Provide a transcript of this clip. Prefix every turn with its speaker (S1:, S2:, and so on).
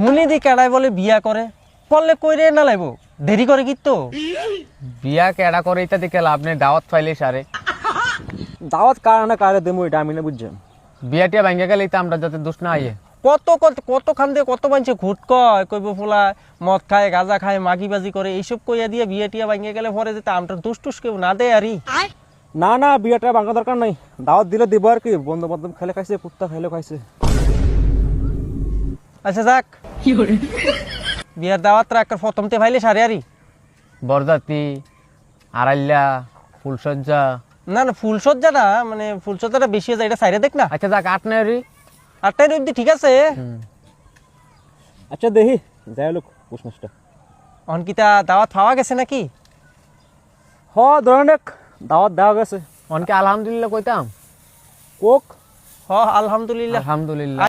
S1: হুনি দি কেডাই বলে বিয়া করে? করলে কইরে না লাইব? দেরি করে কি তো?
S2: বিয়া কেডা করে ইত্যাদি লাভ আপনি দাওয়াত পাইলে সারে।
S3: দাওয়াত কার না কারে দেবো এটা আমি না বুঝছেন।
S2: বিয়াটিয়া ভাঙ্গা গেলে তো আমরা যাতে দোষ না আইয়ে।
S1: কত কত কত খান দিয়ে কত মানুষে ঘুট কয় কইব ফুলা মদ খায় গাঁজা খায় মাগি বাজি করে এইসব কইয়া দিয়ে বিয়ে টিয়া ভাঙিয়ে গেলে পরে যেতে আমরা দুষ টুস কেউ না দেয় আরই।
S3: না না বিয়েটা ভাঙা দরকার নাই। দাওয়াত দিলে দিব আর কি বন্ধু বান্ধব খেলে খাইছে কুত্তা খেলে খাইছে।
S1: আচ্ছা যাক। বিয়ার দাওয়াত রাখ প্রথমতে ভাইলে সারে
S2: বরযাত্রী আড়াইলা ফুলসজ্জা
S1: না না ফুলসজ্জা না মানে ফুলসজ্জাটা বেশি হয়ে যায় এটা সাইডে দেখ না।
S2: আচ্ছা যাক আট
S1: আটটাই অব্দি ঠিক আছে।
S3: আচ্ছা দেখি যাই লোক কুসমাসটা
S1: অনকিতা দাওয়াত পাওয়া গেছে নাকি?
S3: হ ধরনের দাওয়াত দেওয়া গেছে।
S2: অনকে আলহামদুলিল্লাহ কইতাম।
S1: কোক? হ আলহামদুলিল্লাহ।
S2: আলহামদুলিল্লাহ।